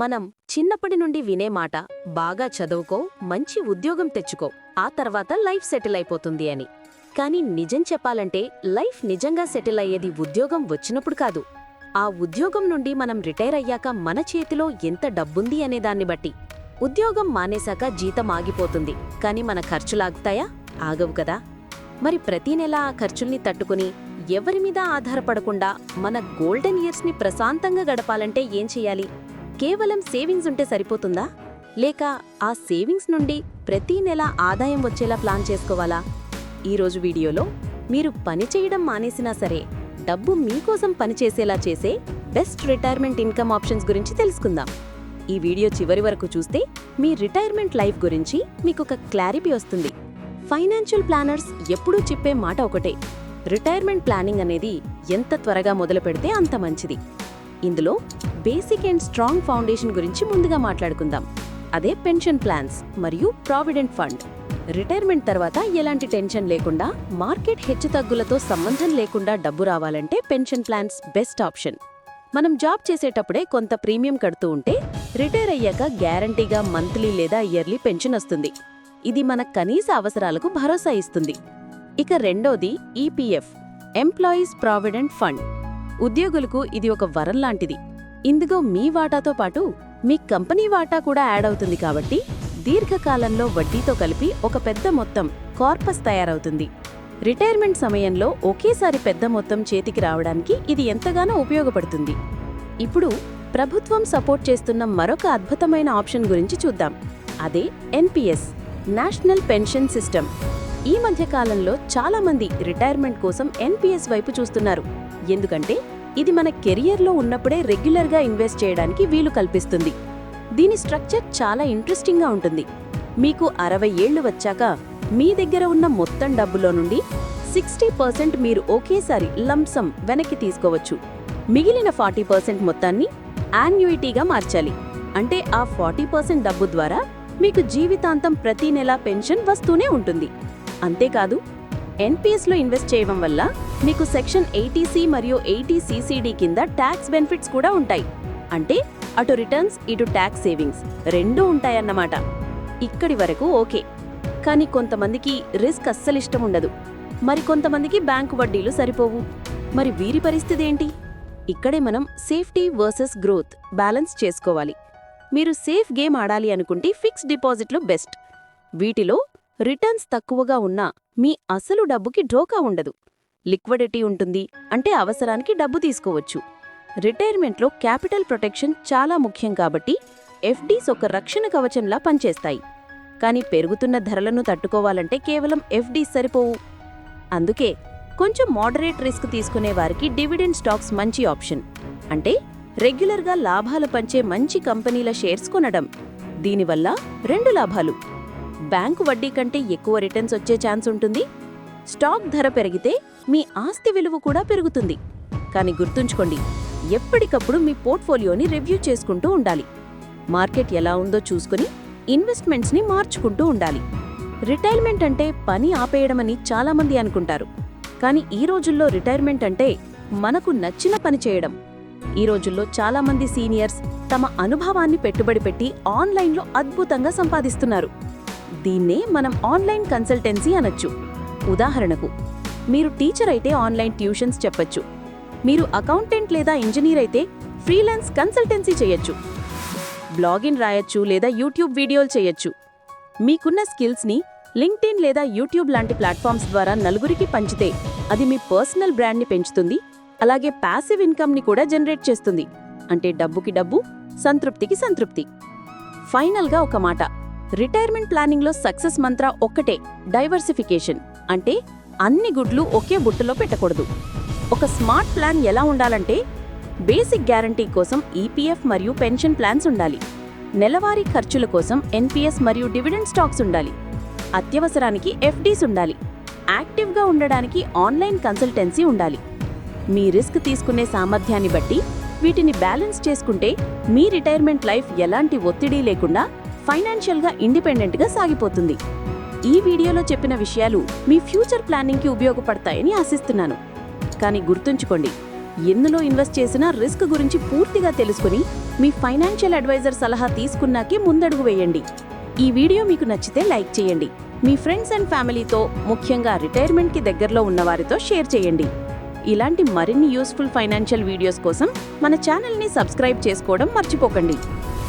మనం చిన్నప్పటి నుండి వినే మాట బాగా చదువుకో మంచి ఉద్యోగం తెచ్చుకో ఆ తర్వాత లైఫ్ సెటిల్ అయిపోతుంది అని. కానీ నిజం చెప్పాలంటే లైఫ్ నిజంగా సెటిల్ అయ్యేది ఉద్యోగం వచ్చినప్పుడు కాదు. ఆ ఉద్యోగం నుండి మనం రిటైర్ అయ్యాక మన చేతిలో ఎంత డబ్బుంది అనే దాన్ని బట్టి. ఉద్యోగం మానేశాక జీతం ఆగిపోతుంది. కానీ మన ఖర్చులాగుతాయా ఆగవు కదా. మరి ప్రతి నెల ఆ ఖర్చుల్ని తట్టుకుని ఎవరి మీద ఆధారపడకుండా మన గోల్డెన్ ఇయర్స్ని ప్రశాంతంగా గడపాలంటే ఏం చెయ్యాలి కేవలం సేవింగ్స్ ఉంటే సరిపోతుందా? లేక ఆ సేవింగ్స్ నుండి ప్రతి నెల ఆదాయం వచ్చేలా ప్లాన్ చేసుకోవాలా? ఈరోజు వీడియోలో మీరు పని చేయడం మానేసినా సరే డబ్బు మీకోసం పనిచేసేలా చేసే బెస్ట్ రిటైర్మెంట్ ఇన్కమ్ ఆప్షన్స్ గురించి తెలుసుకుందాం. ఈ వీడియో చివరి వరకు చూస్తే మీ రిటైర్మెంట్ లైఫ్ గురించి మీకు ఒక క్లారిటీ వస్తుంది. ఫైనాన్షియల్ ప్లానర్స్ ఎప్పుడూ చెప్పే మాట ఒకటే రిటైర్మెంట్ ప్లానింగ్ అనేది ఎంత త్వరగా మొదలు పెడితే అంత మంచిది. ఇందులో బేసిక్ అండ్ స్ట్రాంగ్ ఫౌండేషన్ గురించి ముందుగా మాట్లాడుకుందాం. అదే పెన్షన్ ప్లాన్స్ మరియు ప్రావిడెంట్ ఫండ్. రిటైర్మెంట్ తర్వాత ఎలాంటి టెన్షన్ లేకుండా మార్కెట్ హెచ్చుతగ్గులతో సంబంధం లేకుండా డబ్బు రావాలంటే పెన్షన్ ప్లాన్స్ బెస్ట్ ఆప్షన్. మనం జాబ్ చేసేటప్పుడే కొంత ప్రీమియం కడుతూ ఉంటే రిటైర్ అయ్యాక గ్యారంటీగా మంత్లీ లేదా ఇయర్లీ పెన్షన్ వస్తుంది. ఇది మన కనీస అవసరాలకు భరోసా ఇస్తుంది. ఇక రెండోది ఈపీఎఫ్ ఎంప్లాయీస్ ప్రావిడెంట్ ఫండ్ ఉద్యోగులకు ఇది ఒక వరం లాంటిది. ఇందులో మీ వాటాతో పాటు మీ కంపెనీ వాటా కూడా యాడ్ అవుతుంది కాబట్టి దీర్ఘకాలంలో వడ్డీతో కలిపి ఒక పెద్ద మొత్తం కార్పస్ తయారవుతుంది. రిటైర్మెంట్ సమయంలో ఒకేసారి పెద్ద మొత్తం చేతికి రావడానికి ఇది ఎంతగానో ఉపయోగపడుతుంది. ఇప్పుడు ప్రభుత్వం సపోర్ట్ చేస్తున్న మరొక అద్భుతమైన ఆప్షన్ గురించి చూద్దాం. అదే ఎన్పిఎస్ నేషనల్ పెన్షన్ సిస్టమ్. ఈ మధ్య కాలంలో చాలా మంది రిటైర్మెంట్ కోసం ఎన్పిఎస్ వైపు చూస్తున్నారు. ఎందుకంటే ఇది మన కెరియర్లో ఉన్నప్పుడే రెగ్యులర్గా ఇన్వెస్ట్ చేయడానికి వీలు కల్పిస్తుంది. దీని స్ట్రక్చర్ చాలా ఇంట్రెస్టింగ్గా ఉంటుంది. మీకు అరవై ఏళ్ళు వచ్చాక మీ దగ్గర ఉన్న మొత్తం డబ్బులో నుండి సిక్స్టీ పర్సెంట్ మీరు ఒకేసారి లంసం వెనక్కి తీసుకోవచ్చు. మిగిలిన ఫార్టీ పర్సెంట్ మొత్తాన్ని యాన్యుయిటీగా మార్చాలి. అంటే ఆ ఫార్టీ పర్సెంట్ డబ్బు ద్వారా మీకు జీవితాంతం ప్రతి నెలా పెన్షన్ వస్తూనే ఉంటుంది. అంతేకాదు ఎన్పిఎస్లో ఇన్వెస్ట్ చేయడం వల్ల మీకు సెక్షన్ ఎయిటీసీ మరియు ఎయిటీ సీసీడీ కింద ట్యాక్స్ బెనిఫిట్స్ కూడా ఉంటాయి. అంటే అటు రిటర్న్స్ ఇటు ట్యాక్స్ సేవింగ్స్ రెండూ ఉంటాయన్నమాట. ఇక్కడి వరకు ఓకే. కానీ కొంతమందికి రిస్క్ అస్సలు ఇష్టం ఉండదు. మరి కొంతమందికి బ్యాంకు వడ్డీలు సరిపోవు. మరి వీరి పరిస్థితి ఏంటి? ఇక్కడే మనం సేఫ్టీ వర్సెస్ గ్రోత్ బ్యాలెన్స్ చేసుకోవాలి. మీరు సేఫ్ గేమ్ ఆడాలి అనుకుంటే ఫిక్స్డ్ డిపాజిట్లు బెస్ట్. వీటిలో రిటర్న్స్ తక్కువగా ఉన్నా మీ అసలు డబ్బుకి ఢోకా ఉండదు. లిక్విడిటీ ఉంటుంది అంటే అవసరానికి డబ్బు తీసుకోవచ్చు. రిటైర్మెంట్లో క్యాపిటల్ ప్రొటెక్షన్ చాలా ముఖ్యం కాబట్టి ఎఫ్డీస్ ఒక రక్షణ కవచంలా పనిచేస్తాయి. కానీ పెరుగుతున్న ధరలను తట్టుకోవాలంటే కేవలం ఎఫ్డీస్ సరిపోవు. అందుకే కొంచెం మోడరేట్ రిస్క్ తీసుకునే వారికి డివిడెండ్ స్టాక్స్ మంచి ఆప్షన్. అంటే రెగ్యులర్గా లాభాలు పంచే మంచి కంపెనీల షేర్స్ కొనడం. దీనివల్ల రెండు లాభాలు. బ్యాంకు వడ్డీ కంటే ఎక్కువ రిటర్న్స్ వచ్చే ఛాన్స్ ఉంటుంది. స్టాక్ ధర పెరిగితే మీ ఆస్తి విలువ కూడా పెరుగుతుంది. కానీ గుర్తుంచుకోండి ఎప్పటికప్పుడు మీ పోర్ట్ఫోలియోని రివ్యూ చేసుకుంటూ ఉండాలి. మార్కెట్ ఎలా ఉందో చూసుకుని ఇన్వెస్ట్మెంట్స్ని మార్చుకుంటూ ఉండాలి. రిటైర్మెంట్ అంటే పని ఆపేయడమని చాలామంది అనుకుంటారు. కానీ ఈ రోజుల్లో రిటైర్మెంట్ అంటే మనకు నచ్చిన పని చేయడం. ఈ రోజుల్లో చాలామంది సీనియర్స్ తమ అనుభవాన్ని పెట్టుబడి పెట్టి ఆన్లైన్లో అద్భుతంగా సంపాదిస్తున్నారు. దీన్నే మనం ఆన్లైన్ కన్సల్టెన్సీ అనొచ్చు. ఉదాహరణకు మీరు టీచర్ అయితే ఆన్లైన్ ట్యూషన్స్ చెప్పొచ్చు. మీరు అకౌంటెంట్ లేదా ఇంజనీర్ అయితే ఫ్రీలాన్స్ కన్సల్టెన్సీ చేయొచ్చు. బ్లాగిన్ రాయొచ్చు లేదా యూట్యూబ్ వీడియోలు చేయొచ్చు. మీకున్న స్కిల్స్ని లింక్డ్ఇన్ లేదా యూట్యూబ్ లాంటి ప్లాట్ఫామ్స్ ద్వారా నలుగురికి పంచితే అది మీ పర్సనల్ బ్రాండ్ని పెంచుతుంది అలాగే ప్యాసివ్ ఇన్కమ్ని కూడా జనరేట్ చేస్తుంది. అంటే డబ్బుకి డబ్బు సంతృప్తికి సంతృప్తి. ఫైనల్గా ఒక మాట రిటైర్మెంట్ ప్లానింగ్లో సక్సెస్ మంత్ర ఒక్కటే డైవర్సిఫికేషన్. అంటే అన్ని గుడ్లు ఒకే బుట్టలో పెట్టకూడదు. ఒక స్మార్ట్ ప్లాన్ ఎలా ఉండాలంటే బేసిక్ గ్యారంటీ కోసం ఈపీఎఫ్ మరియు పెన్షన్ ప్లాన్స్ ఉండాలి. నెలవారీ ఖర్చుల కోసం ఎన్పిఎస్ మరియు డివిడెండ్ స్టాక్స్ ఉండాలి. అత్యవసరానికి ఎఫ్డీస్ ఉండాలి. యాక్టివ్గా ఉండడానికి ఆన్లైన్ కన్సల్టెన్సీ ఉండాలి. మీ రిస్క్ తీసుకునే సామర్థ్యాన్ని బట్టి వీటిని బ్యాలెన్స్ చేసుకుంటే మీ రిటైర్మెంట్ లైఫ్ ఎలాంటి ఒత్తిడి లేకుండా ఫైనాన్షియల్గా ఇండిపెండెంట్గా సాగిపోతుంది. ఈ వీడియోలో చెప్పిన విషయాలు మీ ఫ్యూచర్ ప్లానింగ్కి ఉపయోగపడతాయని ఆశిస్తున్నాను. కానీ గుర్తుంచుకోండి ఎందులో ఇన్వెస్ట్ చేసినా రిస్క్ గురించి పూర్తిగా తెలుసుకుని మీ ఫైనాన్షియల్ అడ్వైజర్ సలహా తీసుకున్నాకే ముందడుగు వేయండి. ఈ వీడియో మీకు నచ్చితే లైక్ చేయండి. మీ ఫ్రెండ్స్ అండ్ ఫ్యామిలీతో ముఖ్యంగా రిటైర్మెంట్కి దగ్గరలో ఉన్నవారితో షేర్ చేయండి. ఇలాంటి మరిన్ని యూస్ఫుల్ ఫైనాన్షియల్ వీడియోస్ కోసం మన ఛానల్ని సబ్స్క్రైబ్ చేసుకోవడం మర్చిపోకండి.